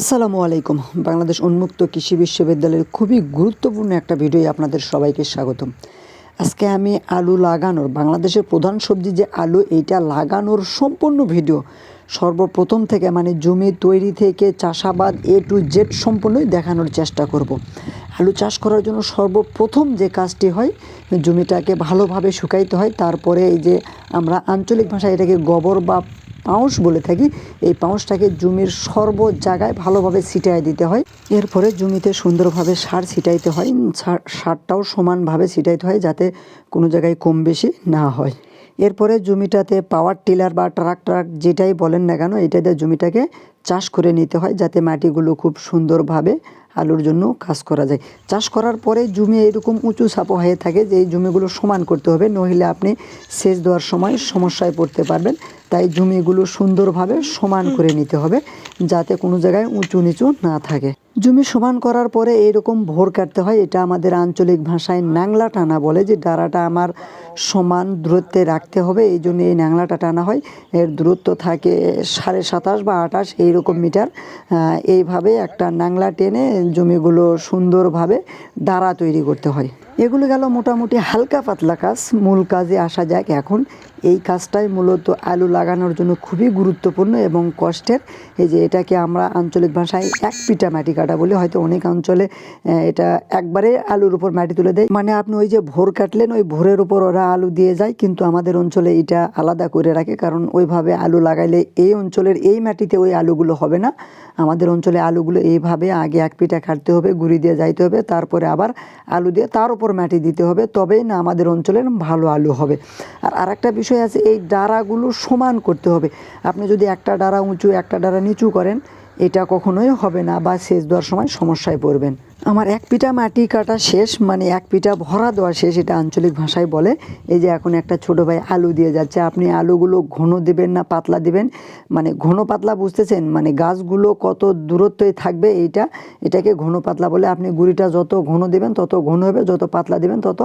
আসসালামু আলাইকুম। বাংলাদেশ উন্মুক্ত কৃষি বিশ্ববিদ্যালয়ের খুবই গুরুত্বপূর্ণ একটা ভিডিও আপনাদের সবাইকে স্বাগতম। আজকে আমি আলু লাগানোর, বাংলাদেশের প্রধান সবজি যে আলু, এইটা লাগানোর সম্পূর্ণ ভিডিও। সর্বপ্রথম থেকে মানে জমি তৈরি থেকে চাষাবাদ এ টু জেড সম্পূর্ণই দেখানোর চেষ্টা করব। আলু চাষ করার জন্য সর্বপ্রথম যে কাজটি হয়, জমিটাকে ভালোভাবে শুকাইতে হয়, তারপরে এই যে আমরা আঞ্চলিক ভাষায় এটাকে গোবর বা পাউস বলে থাকি, এই পাউসটাকে জমির সর্ব জায়গায় ভালোভাবে ছিটাই দিতে হয়। এরপরে জমিতে সুন্দরভাবে সার ছিটাইতে হয় সার, সারটাও সমানভাবে ছিটাইতে হয় যাতে কোনো জায়গায় কম বেশি না হয়। এরপরে জমিটাতে পাওয়ার টিলার বা ট্রাক ট্রাক যেটাই বলেন না কেন, এটাতে জমিটাকে চাষ করে নিতে হয় যাতে মাটিগুলো খুব সুন্দরভাবে আলুর জন্য কাজ করা যায়। চাষ করার পরে জমি এরকম উঁচু সাপো হয়ে থাকে যে এই জমিগুলো সমান করতে হবে, নইলে আপনি সেচ দেওয়ার সময় সমস্যায় পড়তে পারবেন। তাই জমিগুলো সুন্দরভাবে সমান করে নিতে হবে, যাতে কোনো জায়গায় উঁচু নিচু না থাকে। জমি সমান করার পরে এরকম ভোর কাটতে হয়, এটা আমাদের আঞ্চলিক ভাষায় ন্যাংলা টানা বলে, যে ডারাটা আমার সমান দূরত্বে রাখতে হবে, এই জন্য এই ন্যাংলাটা টানা হয়। এর দূরত্ব থাকে সাড়ে সাতাশ বা আঠাশ এইরকম মিটার। এইভাবে একটা ন্যাংলা টেনে জমিগুলো সুন্দরভাবে ডারা তৈরি করতে হয়। এগুলো গেল মোটামুটি হালকা পাতলা কাজ। মূল কাজে আসা যাক এখন। এই কাজটাই মূলত আলু লাগানোর জন্য খুবই গুরুত্বপূর্ণ এবং কষ্টের। এই যে এটাকে আমরা আঞ্চলিক ভাষায় এক পিটা মাটি কাটা বলি। হয়তো অনেক অঞ্চলে এটা একবারে আলুর উপর মাটি তুলে দেয়। মানে আপনি ওই যে ভোর কাটলেন, ওই ভোরের উপর ওরা আলু দিয়ে যায়, কিন্তু আমাদের অঞ্চলে এটা আলাদা করে রাখে। কারণ ওইভাবে আলু লাগাইলে এই অঞ্চলের এই মাটিতে ওই আলুগুলো হবে না। আমাদের অঞ্চলে আলুগুলো এইভাবে আগে এক পিটা কাটতে হবে, গুঁড়ি দিয়ে যাইতে হবে, তারপরে আবার আলু দিয়ে, তার উপর মাটি দিতে হবে, তবেই না আমাদের অঞ্চলের ভালো আলু হবে। আর আরেকটা বিষয় আছে, এই ডারাগুলো সমান করতে হবে। আপনি যদি একটা ডারা উঁচু, একটা ডারা নিচু করেন, এটা কখনোই হবে না বা সেচ দেওয়ার সময় সমস্যায় পড়বেন। আমার এক পিঠা মাটি কাটা শেষ মানে এক পিঠা ভরা দেওয়া শেষ, এটা আঞ্চলিক ভাষায় বলে। এই যে এখন একটা ছোট ভাই আলু দিয়ে যাচ্ছে, আপনি আলুগুলো ঘন দেবেন না, পাতলা দেবেন? মানে ঘন পাতলা বুঝতেছেন? মানে গাছগুলো কত দূরত্বই থাকবে এইটা? এটাকে ঘন পাতলা বলে আপনি গুড়িটা যত ঘন দেবেন, তত ঘন হবে, যত পাতলা দেবেন, তত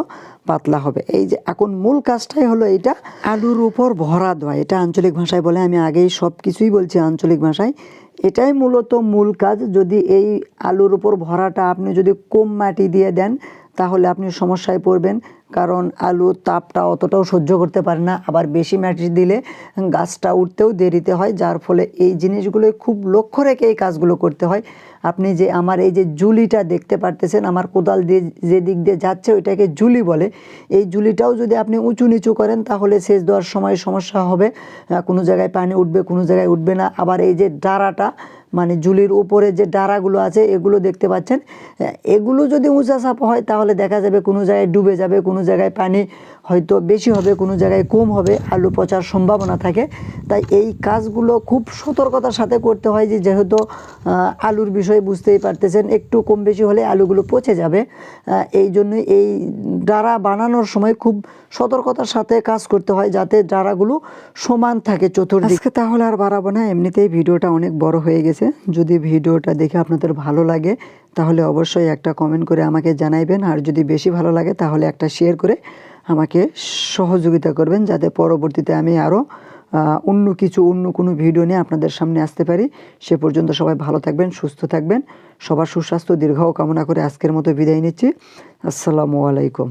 পাতলা হবে। এই যে এখন মূল কাজটাই হলো এইটা, আলুর উপর ভরা দেওয়া। এটা আঞ্চলিক ভাষায় বলে, আমি আগেই সব কিছুই বলছি আঞ্চলিক ভাষায়। এটাই মূলত মূল কাজ। যদি এই আলুর উপর ভরাটা আপনি যদি কম মাটি দিয়ে দেন, তাহলে আপনি সমস্যায় পড়বেন। কারণ আলুর তাপটা অতটাও সহ্য করতে পারে না। আবার বেশি মাটি দিলে গাছটা উঠতেও দেরিতে হয়, যার ফলে এই জিনিসগুলো খুব লক্ষ্য রেখে এই কাজগুলো করতে হয়। আপনি যে আমার এই যে জুলিটা দেখতে পারতেছেন, আমার কোদাল দিয়ে যে দিক দিয়ে যাচ্ছে, ওইটাকে জুলি বলে। এই জুলিটাও যদি আপনি উঁচু নিচু করেন, তাহলে সেচ দেওয়ার সময় সমস্যা হবে। কোনো জায়গায় পানি উঠবে, কোনো জায়গায় উঠবে না। আবার এই যে ডারাটা মানে জুলির উপরে যে ডারাগুলো আছে, এগুলো দেখতে পাচ্ছেন। এগুলো যদি উঁচা চাপ হয়, তাহলে দেখা যাবে কোনো জায়গায় ডুবে যাবে, কোনো জায়গায় পানি হয়তো বেশি হবে, কোনো জায়গায় কম হবে, আলু পচার সম্ভাবনা থাকে। তাই এই কাজগুলো খুব সতর্কতার সাথে করতে হয় যে, যেহেতু আলুর বিষয়ে বুঝতেই পারতেছেন, একটু কম বেশি হলে আলুগুলো পচে যাবে। এই জন্য এই ডারা বানানোর সময় খুব সতর্কতার সাথে কাজ করতে হয়, যাতে ডারাগুলো সমান থাকে চতুর্দিকে। তাহলে আর বাড়াবো না, এমনিতেই ভিডিওটা অনেক বড় হয়ে গেছে। যদি ভিডিওটা দেখে আপনাদের ভালো লাগে, তাহলে অবশ্যই একটা কমেন্ট করে আমাকে জানাইবেন। আর যদি বেশি ভালো লাগে, তাহলে একটা শেয়ার করে আমাকে সহযোগিতা করবেন, যাতে পরবর্তীতে আমি আরও অন্য কিছু, অন্য কোনো ভিডিও নিয়ে আপনাদের সামনে আসতে পারি। সে পর্যন্ত সবাই ভালো থাকবেন, সুস্থ থাকবেন। সবার সুস্বাস্থ্য দীর্ঘ কামনা করে আজকের মতো বিদায় নিচ্ছি। আসসালামু আলাইকুম।